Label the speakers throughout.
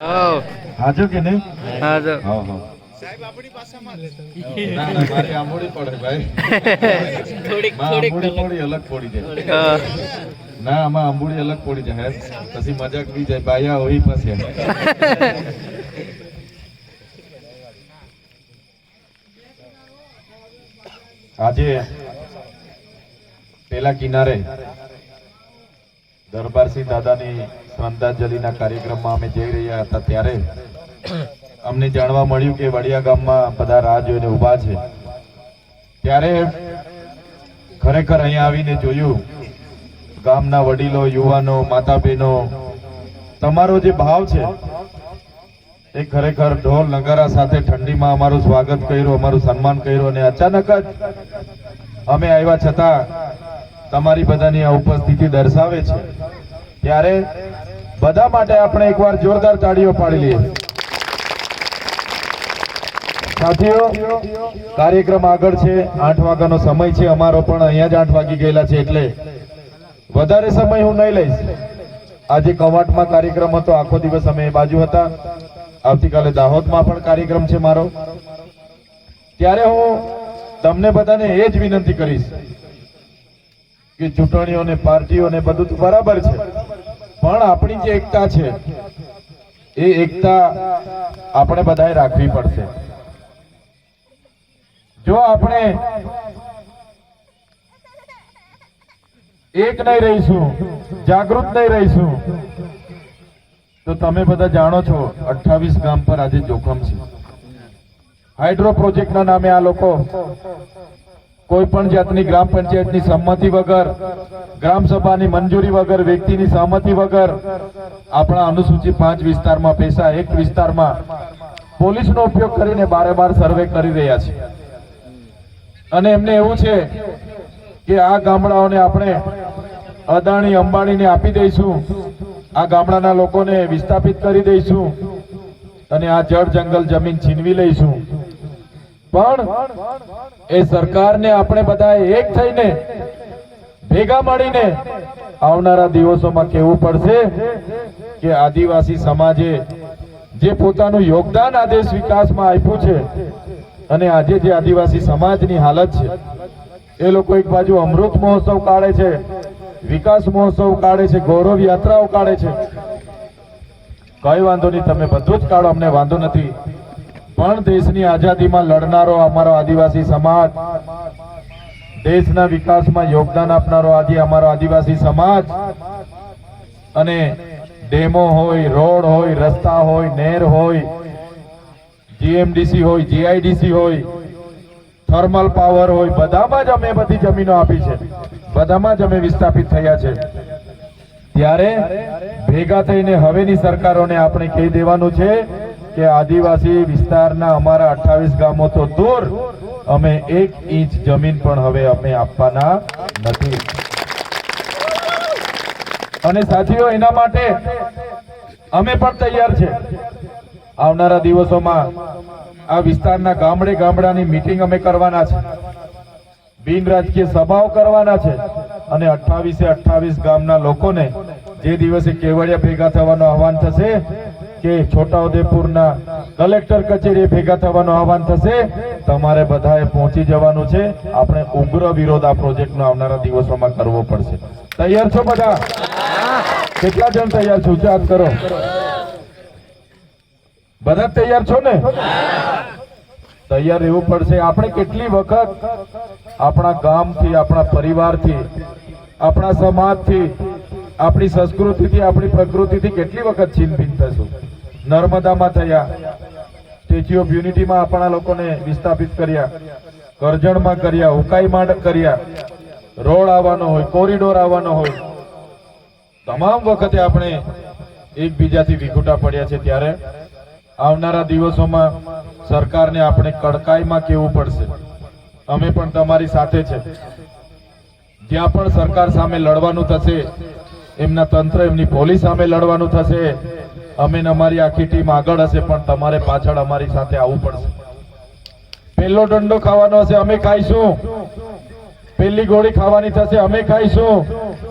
Speaker 1: હાજો કે નહીં?
Speaker 2: હા તો
Speaker 1: હા હા. ના ના મારી આંબોડી પડે ભાઈ. થોડીક આંબોડી થોડી અલગ પડી જાય.
Speaker 2: હા.
Speaker 1: ના આમાં આંબોડી અલગ પડી જાય પછી મજાક બી જાય બાયા હોય પછી. આજે પેલા કિનારે દરબારસિંહ દાદાની શ્રદ્ધાંજલિના કાર્યક્રમમાં અમે જઈ રહ્યા હતા ત્યારે અમને જાણવા મળ્યું કે વડિયા ગામમાં બધા રાહ જોઈને ઊભા છે. ત્યારે ખરેખર અહીંયા આવીને જોયું, ગામના વડીલો, યુવાનો માતા બહેનો તમારો જે ભાવ છે, એ ખરેખર ઢોલ નગારા સાથે ઠંડીમાં અમારું સ્વાગત કર્યું, અમારું સન્માન કર્યું અને અચાનક જ અમે આવ્યા છતાં તમારી બધાની આ ઉપસ્થિતિ દર્શાવે છે. ત્યારે બધા માટે આપણે એકવાર જોરદાર તાળીઓ પાડી લઈએ. સાથીઓ, કાર્યક્રમ આગળ છે. આઠ વાગ્યાનો સમય છે. અમારો પણ અહીંયા જ આઠ વાગી ગયેલા છે એટલે વધારે સમય હું નહીં લઈશ. આજે કવાટમાં કાર્યક્રમ હતો. આખો દિવસ અમે એ બાજુ હતા. આવતીકાલે દાહોદમાં પણ કાર્યક્રમ છે મારો. ત્યારે હું તમને બધાને એ જ વિનંતી કરીશ. કે પાર્ટીઓ ને બધું બરાબર છે. પણ આપણી જે એકતા છે, એ એકતા આપણે બધાએ રાખવી પડશે. જો આપણે એક નહીં રહીશું, જાગૃત નહીં રહીશું, તો તમે બધા જાણો છો, અઠ્ઠાવીસ ગામ પર આજે જોખમ છે. હાઇડ્રો પ્રોજેક્ટના નામે આ લોકો કોઈ પણ જાતની ગ્રામ પંચાયતની સંમતિ વગર, ગ્રામ સભાની મંજૂરી વગર, વ્યક્તિની સહમતિ વગર, આપણા અનુસૂચિત પાંચ વિસ્તારમાં પૈસા એક વિસ્તારમાં પોલીસનો ઉપયોગ કરીને બારે બાર સર્વે કરી રહ્યા છે. અને એમને એવું છે કે આ ગામડાઓને આપણે અદાણી, અંબાણીને આપી દઈશું. આ ગામડાના લોકોને વિસ્થાપિત કરી દઈશું. અને આ જળ જંગલ જમીન છીનવી લઈશું. પણ એ સરકારને આપણે બધા એક થઈને ભેગા મળીને આવનારા દિવસોમાં કહેવું પડશે કે આદિવાસી સમાજે જે પોતાનું યોગદાન આદેશ વિકાસમાં આપ્યું છે અને આજે જે આદિવાસી સમાજની હાલત છે, એ લોકો એક બાજુ અમૃત મહોત્સવ કાઢે છે, વિકાસ મહોત્સવ કાઢે છે, ગૌરવ યાત્રાઓ કાઢે છે. કઈ વાંધો નહીં, તમે બધું જ કાઢો, અમને વાંધો નથી. પણ દેશની આઝાદીમાં લડનારો અમારો આદિવાસી સમાજ, દેશના વિકાસમાં યોગદાન આપનારો આજે અમારો આદિવાસી સમાજ. અને ડેમો હોય, રોડ હોય, રસ્તા હોય નહેર હોય, જીએમડીસી હોય, જીઆઈડીસી હોય, થર્મલ પાવર હોય, બધામાં જ અમે બધી જમીનો આપી છે. બધામાં જ અમે વિસ્થાપિત થયા છે. ત્યારે ભેગા થઈને હવેની સરકારોને આપણે કહી દેવાનું છે કે આદિવાસી વિસ્તારના અમારા અઠ્ઠાવીસ ગામો તો દૂર, અમે એક ઇંચ જમીન પણ હવે અમે આપવાના નથી. અને સાથીઓ, એના માટે અમે પણ તૈયાર છે. આવનારા દિવસોમાં આ વિસ્તારના ગામડે ગામડાની મીટિંગ અમે કરવાના છે. બિન રાજકીય સભાઓ કરવાના છે. અને અઠ્ઠાવીસે અઠ્ઠાવીસ ગામના લોકોને જે દિવસે કેવડિયા ભેગા થવાનું આહવાન થશે કે છોટાઉદેપુરના કલેક્ટર કચેરીએ ભેગા થવાનું આહવાન થશે, તમારે બધાએ પહોંચી જવાનું છે. આપણે ઉગ્ર વિરોધ આ પ્રોજેક્ટનો આવનારા દિવસોમાં કરવો પડશે. તૈયાર છો બધા? કેટલા જણ તૈયાર છો? હાથ કરો. બધા તૈયાર છો ને? તૈયાર રહેવું પડશે. આપણે કેટલી વખત આપણા ગામથી, આપણા પરિવારથી, આપણા સમાજથી, આપણી સંસ્કૃતિથી, આપણી પ્રકૃતિથી કેટલી વખત છીનભીન થશું? નર્મદામાં થયા સ્ટેચ્યુ ઓફ યુનિટીમાં આપણા લોકોને વિસ્થાપિત કર્યા કરજણમાં કર્યા ઉકાઈમાં કર્યા, રોડ આવવાનો હોય, કોરિડોર આવવાનો હોય, તમામ વખતે આપણે એકબીજાથી વિખૂટા પડ્યા છે ત્યારે આવનારા દિવસોમાં સરકારને આપણે કડકાઈમાં કહેવું પડશે? અમે પણ તમારી સાથે છે. જ્યાં પણ સરકાર સામે લડવાનું થશે, એમના તંત્ર, એમની પોલીસ સામે લડવાનું થશે અમે અમારી આખી ટીમ આગળ હશે, પણ તમારે પાછળ અમારી સાથે આવવું પડશે. પહેલો દંડો ખાવાનો હશે, અમે ખાઈશું. પહેલી ગોળી ખાવાની થશે, અમે ખાઈશું.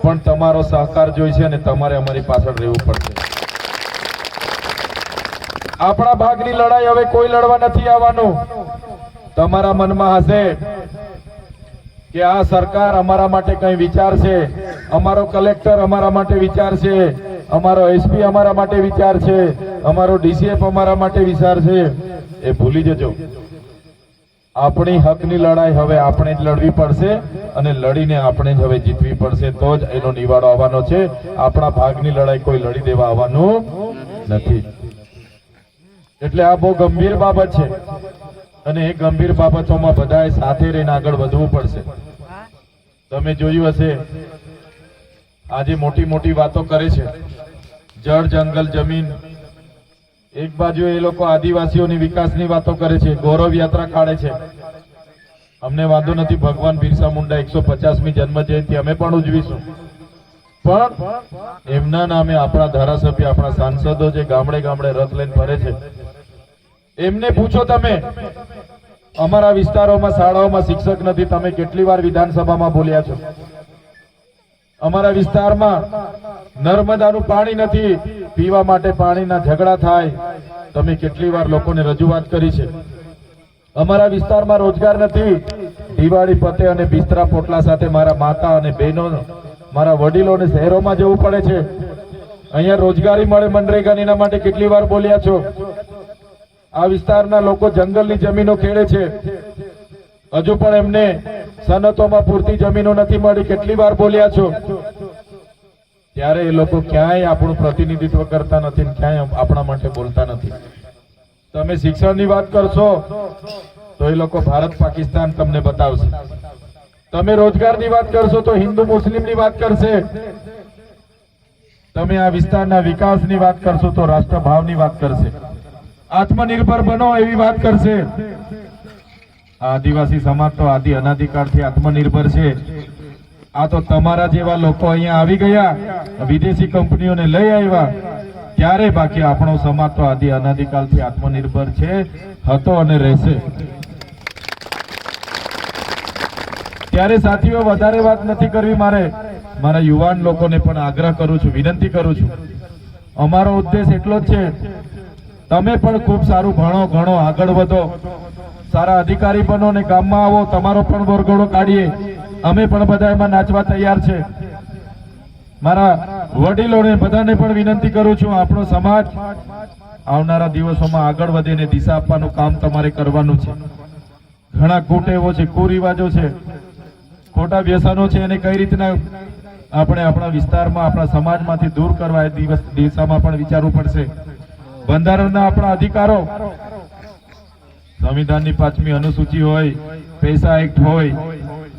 Speaker 1: પણ તમારો સહકાર જોઈશે અને તમારે અમારી પાછળ રહેવું પડશે. આપણા ભાગની લડાઈ હવે કોઈ લડવા નથી આવવાનું. તમારા મનમાં હશે કે આ સરકાર અમારા માટે કઈ વિચારશે? અમારો કલેક્ટર અમારા માટે વિચારશે? અમારો એસપી અમારા માટે વિચાર છે. અમારો ડીસીએફ અમારા માટે વિચાર છે. એ ભૂલી જજો. આપણી હકની લડાઈ હવે આપણે જ લડવી પડશે અને લડીને આપણે જ હવે જીતવી પડશે. તો જ એનો નિવાડો આવવાનો છે. આપણા ભાગની લડાઈ કોઈ લડી દેવા આવવાનું નથી. એટલે આ બહુ ગંભીર બાબત છે. અને એ ગંભીર બાબતોમાં બધાએ સાથે રહીને આગળ વધવું પડશે. તમે જોયું હશે. આજે મોટી મોટી વાતો કરે છે. જળ, જંગલ, જમીન. એક બાજુ એ લોકો આદિવાસીઓની વિકાસની વાતો કરે છે, ગૌરવ યાત્રા કાઢે છે. અમને વાંધો નથી, ભગવાન બિરસા મુંડા એકસો પચાસમી જન્મ જયંતિ અમે પણ ઉજવીશું. પણ એમના નામે આપણા ધારાસભ્ય, આપણા સાંસદો જે ગામડે ગામડે રથ લઈને ફરે છે, એમને પૂછો તમે, અમારા વિસ્તારોમાં, શાળાઓમાં શિક્ષક નથી, તમે કેટલી વાર વિધાનસભામાં બોલ્યા છો? અમારા વિસ્તારમાં નર્મદાનું પાણી નથી, પીવા માટે પાણીના ઝઘડા થાય. તમે કેટલી વાર લોકોને રજૂઆત કરી છે? અમારા વિસ્તારમાં રોજગાર નથી. દિવાળી, પતે અને બિસ્તરા પોટલા સાથે મારા માતા અને બહેનો મારા વડીલોને શહેરોમાં જવું પડે છે. અહીંયા રોજગારી મળે મનરેગાની એના માટે કેટલી વાર બોલ્યા છો? આ વિસ્તારના લોકો જંગલની જમીનો ખેડે છે. હજુ પણ એમને સનતોમાં પૂરતી જમીનો નથી મળી. કેટલી વાર બોલ્યા છો? ત્યારે એ લોકો ક્યાંય આપણું પ્રતિનિધિત્વ કરતા નથી ક્યાંય આપણા માટે બોલતા નથી. તમે શિક્ષણની વાત કરશો, તો એ લોકો ભારત પાકિસ્તાન તમને બતાવશે. તમે રોજગારની વાત કરશો, તો હિન્દુ મુસ્લિમની વાત કરશે. તમે આ વિસ્તારના વિકાસની વાત કરશો, તો રાષ્ટ્રભાવની વાત કરશે. આત્મનિર્ભર બનો એવી વાત કરશે. આદિવાસી સમાજ તો આદિ અનાધિકારથી આત્મનિર્ભર છે. આ તો તમારા જેવા લોકો અહીંયા આવી ગયા, વિદેશી કંપનીઓને લઈ આવ્યા. ત્યારે બાકી આપણો સમાજ તો આદિ અનાધિકાલથી આત્મનિર્ભર છે, હતો અને રહેશે. ત્યારે સાથીઓ, વધારે વાત નથી કરવી મારે. મારા યુવાન લોકોને પણ આગ્રહ કરું છું, વિનંતી કરું છું. અમારો ઉદ્દેશ એટલો જ છે. તમે પણ ખૂબ સારું ભણો ઘણો આગળ વધો. સારા અધિકારી બનો ને ગામમાં આવો, તમારો પણ વરઘોડો કાઢીએ. અમે પણ બધા એમાં નાચવા તૈયાર છે. મારા વડીલોને બધાને પણ વિનંતી કરું છું, આપણો સમાજ આવનારા દિવસોમાં આગળ વધીને દિશા આપવાનું કામ તમારે કરવાનું છે. ઘણા કુટેવો છે, કુરિવાજો છે, ખોટા વ્યસનો છે, એને કઈ રીતના આપણે આપણા વિસ્તારમાં, આપણા સમાજમાંથી દૂર કરવા એ દિવસ દિશામાં પણ વિચારવું પડશે. બંધારણના આપણા અધિકારો સંવિધાનની પાંચમી અનુસૂચિ હોય, પૈસા એક્ટ હોય,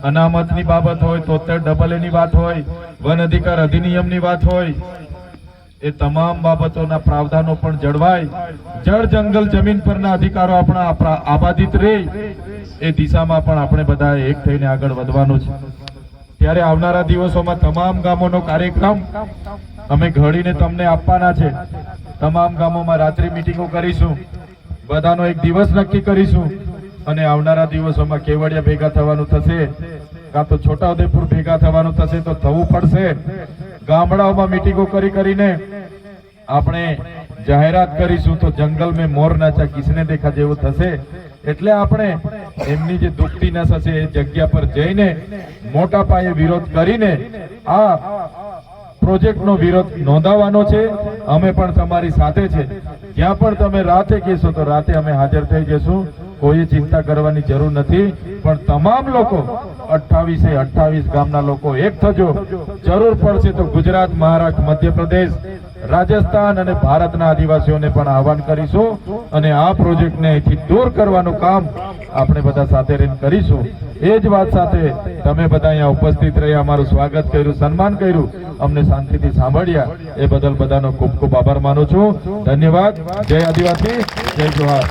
Speaker 1: અનામતની બાબત હોય, તોતેર ડબલ એની વાત હોય, વન અધિકાર અધિનિયમની વાત હોય, એ તમામ બાબતોના પ્રાવધાનો પણ જળવાય. જળ જંગલ જમીન પરના અધિકારો આપણા આબાદિત રહે એ દિશામાં પણ આપણે બધા એક થઈને આગળ વધવાનું છે. ત્યારે આવનારા દિવસોમાં તમામ ગામોનો કાર્યક્રમ અમે ઘડીને તમને આપવાના છે. તમામ ગામોમાં રાત્રિ મિટિંગો કરીશું. બધાનો એક દિવસ નક્કી કરીશું. અને આવનારા દિવસોમાં કેવડિયા ભેગા થવાનું થશે. કાં તો છોટાઉદેપુર ભેગા થવાનું થશે તો થવું પડશે. ગામડાઓમાં મિટિંગો કરી કરીને આપણે જાહેરાત કરીશું તો જંગલ મેં મોર નાચા કિસને દેખા જેવું થશે. એટલે આપણે એમની જે દુખતી નસ હશે એ જગ્યા પર જઈને મોટા પાયે વિરોધ કરીને આ પ્રોજેક્ટનો વિરોધ નોંધાવવાનો છે. અમે પણ તમારી સાથે છે. જ્યાં પણ તમે રાતે કહેશો તો રાતે અમે હાજર થઈ જશું કોઈ ચિંતા કરવાની જરૂર નથી. પણ તમામ લોકો, અઠ્ઠાવીસે અઠ્ઠાવીસ ગામના લોકો એક થજો. જરૂર પડશે તો ગુજરાત, મહારાષ્ટ્ર, મધ્યપ્રદેશ, રાજસ્થાન અને ભારતના આદિવાસીઓને પણ આહવાન કરીશું. અને આ પ્રોજેક્ટને અહીંથી દૂર કરવાનું કામ આપણે બધા સાથે રહીને કરીશું. એ જ વાત સાથે તમે બધા અહીંયા ઉપસ્થિત રહી અમારું સ્વાગત કર્યું, સન્માન કર્યું, અમને શાંતિથી સાંભળ્યા. એ બદલ બધાનો ખૂબ ખૂબ આભાર માનું છું. ધન્યવાદ. જય આદિવાસી, જય જોહાર.